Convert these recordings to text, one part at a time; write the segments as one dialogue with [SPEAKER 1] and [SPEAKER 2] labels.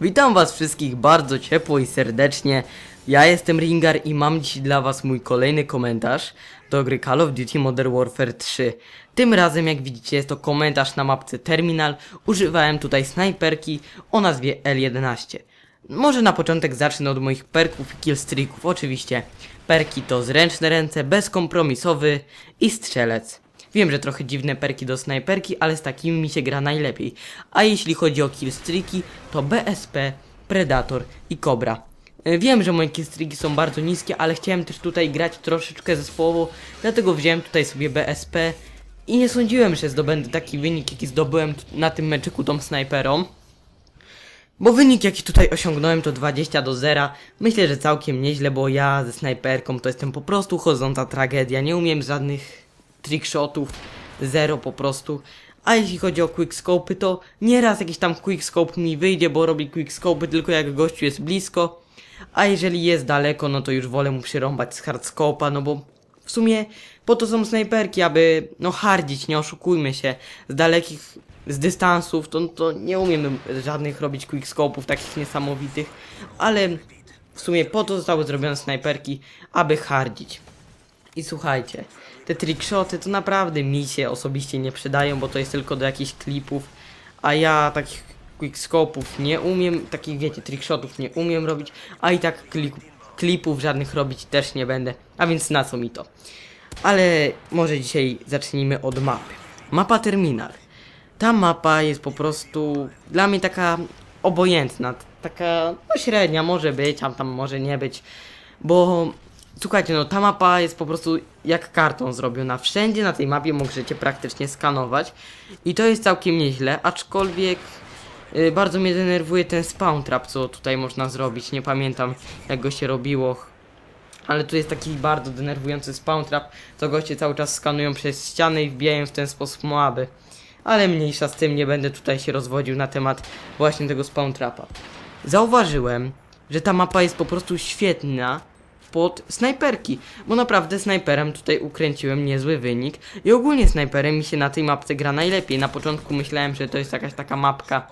[SPEAKER 1] Witam was wszystkich bardzo ciepło i serdecznie. Ja jestem Ringar i mam dziś dla was mój kolejny komentarz do gry Call of Duty Modern Warfare 3. Tym razem, jak widzicie, jest to komentarz na mapce Terminal. Używałem tutaj snajperki o nazwie L11. Może na początek zacznę od moich perków i killstreaków. Oczywiście, perki to zręczne ręce, bezkompromisowy i strzelec. Wiem, że trochę dziwne perki do snajperki, ale z takimi mi się gra najlepiej. A jeśli chodzi o killstreaki, to BSP, Predator i Cobra. E, Wiem, że moje killstreaki są bardzo niskie, ale chciałem też tutaj grać troszeczkę zespołowo, dlatego wziąłem tutaj sobie BSP i nie sądziłem, że zdobędę taki wynik, jaki zdobyłem na tym meczyku tą snajperą. Bo wynik jaki tutaj osiągnąłem to 20 do 0. Myślę, że całkiem nieźle, bo ja ze snajperką to jestem po prostu chodząca tragedia. Nie umiem żadnych trickshotów, zero po prostu. A jeśli chodzi o quickscope'y, to nieraz jakiś tam quickscope mi wyjdzie, bo robi quickscope'y tylko jak gościu jest blisko. A jeżeli jest daleko, no to już wolę mu przyrąbać z hardscope'a, no bo w sumie po to są snajperki, aby no hardzić, nie oszukujmy się. Z dalekich, z dystansów, to, to nie umiem żadnych robić quickscope'ów takich niesamowitych, ale w sumie po to zostały zrobione snajperki, aby hardzić. I słuchajcie, te trickshoty to naprawdę mi się osobiście nie przydają, bo to jest tylko do jakichś klipów, a ja takich quickscope'ów nie umiem, takich wiecie, trickshotów nie umiem robić, a i tak klip, klipów żadnych robić też nie będę, a więc na co mi to? Ale może dzisiaj zacznijmy od mapy. Mapa Terminal. Ta mapa jest po prostu dla mnie taka obojętna, taka no średnia może być, a tam może nie być, bo słuchajcie, no ta mapa jest po prostu jak karton zrobiona. Wszędzie na tej mapie możecie praktycznie skanować i to jest całkiem nieźle, aczkolwiek y, bardzo mnie denerwuje ten spawn trap, co tutaj można zrobić. Nie pamiętam jak go się robiło, ale tu jest taki bardzo denerwujący spawn trap, to goście cały czas skanują przez ściany i wbijają w ten sposób moaby. Ale mniejsza z tym, nie będę tutaj się rozwodził na temat właśnie tego spawn trapa. Zauważyłem, że ta mapa jest po prostu świetna pod snajperki, bo naprawdę snajperem tutaj ukręciłem niezły wynik i ogólnie snajperem mi się na tej mapce gra najlepiej. Na początku myślałem, że to jest jakaś taka mapka,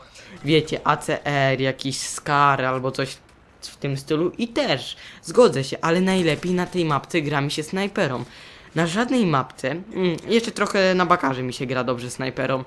[SPEAKER 1] wiecie, ACR, jakiś Scar albo coś w tym stylu i też zgodzę się, ale najlepiej na tej mapce gra mi się snajperą. Na żadnej mapce, mm, jeszcze trochę na bakarze mi się gra dobrze snajperą,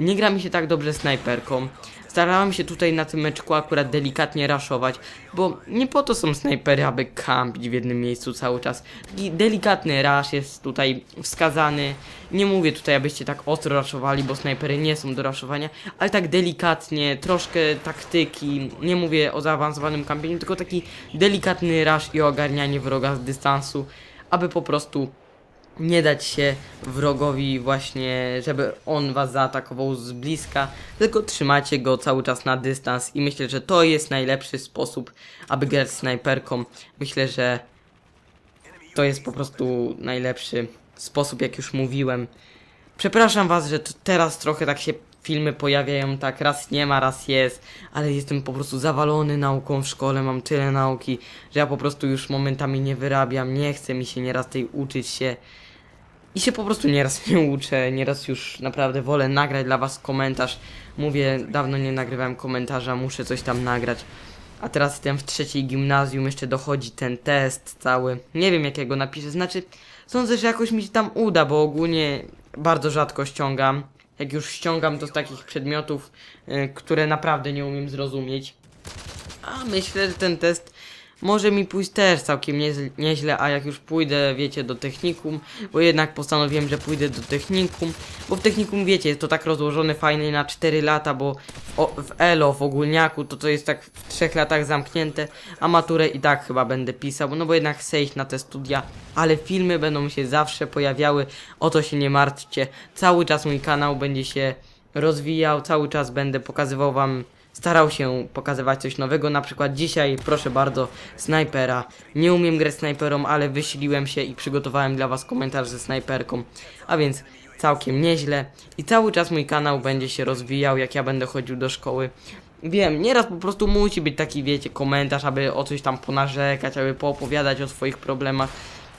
[SPEAKER 1] nie gra mi się tak dobrze snajperką. Starałem się tutaj na tym meczku akurat delikatnie raszować, bo nie po to są snajpery, aby kampić w jednym miejscu cały czas. Taki delikatny rasz jest tutaj wskazany. Nie mówię tutaj, abyście tak ostro raszowali, bo snajpery nie są do raszowania, ale tak delikatnie, troszkę taktyki. Nie mówię o zaawansowanym kampieniu, tylko taki delikatny rasz i ogarnianie wroga z dystansu, aby po prostu nie dać się wrogowi właśnie, żeby on was zaatakował z bliska, tylko trzymacie go cały czas na dystans i myślę, że to jest najlepszy sposób, aby grać snajperką. Myślę, że to jest po prostu najlepszy sposób, jak już mówiłem. Przepraszam was, że teraz trochę tak się filmy pojawiają, tak raz nie ma, raz jest, ale jestem po prostu zawalony nauką w szkole, mam tyle nauki, że ja po prostu już momentami nie wyrabiam, nie chce mi się nieraz tej uczyć się. I się po prostu nieraz nie uczę, nieraz już naprawdę wolę nagrać dla was komentarz. Mówię, dawno nie nagrywałem komentarza, muszę coś tam nagrać. A teraz jestem w trzeciej gimnazjum, jeszcze dochodzi ten test cały. Nie wiem jak ja go napiszę, znaczy sądzę, że jakoś mi się tam uda, bo ogólnie bardzo rzadko ściągam. Jak już ściągam z takich przedmiotów, y, które naprawdę nie umiem zrozumieć. A myślę, że ten test może mi pójść też całkiem nieźle, a jak już pójdę, wiecie, do technikum, bo jednak postanowiłem, że pójdę do technikum, bo w technikum, wiecie, jest to tak rozłożone fajnie na 4 lata, bo w, o, w ELO, w ogólniaku, to to jest tak w 3 latach zamknięte, a maturę i tak chyba będę pisał, no bo jednak chcę iść na te studia, ale filmy będą się zawsze pojawiały, o to się nie martwcie, cały czas mój kanał będzie się rozwijał, cały czas będę pokazywał wam starał się pokazywać coś nowego. Na przykład dzisiaj, proszę bardzo, snajpera. Nie umiem grać snajperą, ale wysiliłem się i przygotowałem dla Was komentarz ze snajperką. A więc całkiem nieźle. I cały czas mój kanał będzie się rozwijał, jak ja będę chodził do szkoły. Wiem, nieraz po prostu musi być taki, wiecie, komentarz, aby o coś tam ponarzekać, aby poopowiadać o swoich problemach.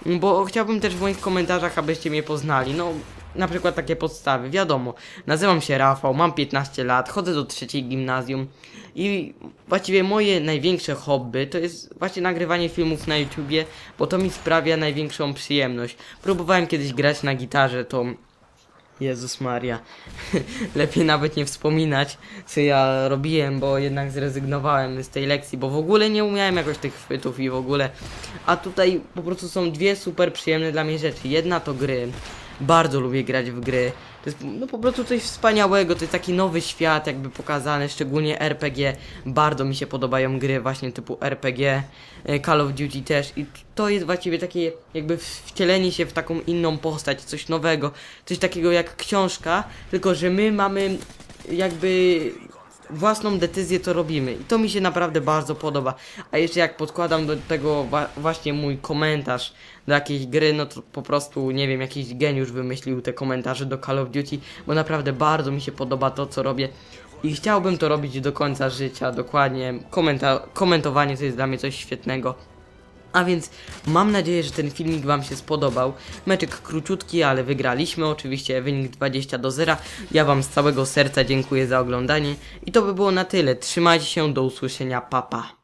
[SPEAKER 1] Bo chciałbym też w moich komentarzach, abyście mnie poznali. No, na przykład takie podstawy, wiadomo, nazywam się Rafał, mam 15 lat, chodzę do trzeciej gimnazjum i właściwie moje największe hobby to jest właśnie nagrywanie filmów na YouTubie, bo to mi sprawia największą przyjemność. Próbowałem kiedyś grać na gitarze, to Jezus Maria. Lepiej nawet nie wspominać, co ja robiłem, bo jednak zrezygnowałem z tej lekcji, bo w ogóle nie umiałem jakoś tych chwytów i w ogóle. A tutaj po prostu są dwie super przyjemne dla mnie rzeczy. Jedna to gry. Bardzo lubię grać w gry. To jest no po prostu coś wspaniałego, to jest taki nowy świat jakby pokazany, szczególnie RPG. Bardzo mi się podobają gry właśnie typu RPG, e, Call of Duty też i to jest właściwie takie jakby wcielenie się w taką inną postać, coś nowego, coś takiego jak książka, tylko że my mamy jakby własną decyzję to robimy i to mi się naprawdę bardzo podoba. A jeszcze jak podkładam do tego właśnie mój komentarz do jakiejś gry, no to po prostu nie wiem, jakiś geniusz wymyślił te komentarze do Call of Duty, bo naprawdę bardzo mi się podoba to co robię. I chciałbym to robić do końca życia, dokładnie. Komenta- komentowanie to jest dla mnie coś świetnego. A więc mam nadzieję, że ten filmik Wam się spodobał. Meczek króciutki, ale wygraliśmy oczywiście, wynik 20 do 0. Ja Wam z całego serca dziękuję za oglądanie i to by było na tyle. Trzymajcie się, do usłyszenia, papa. Pa.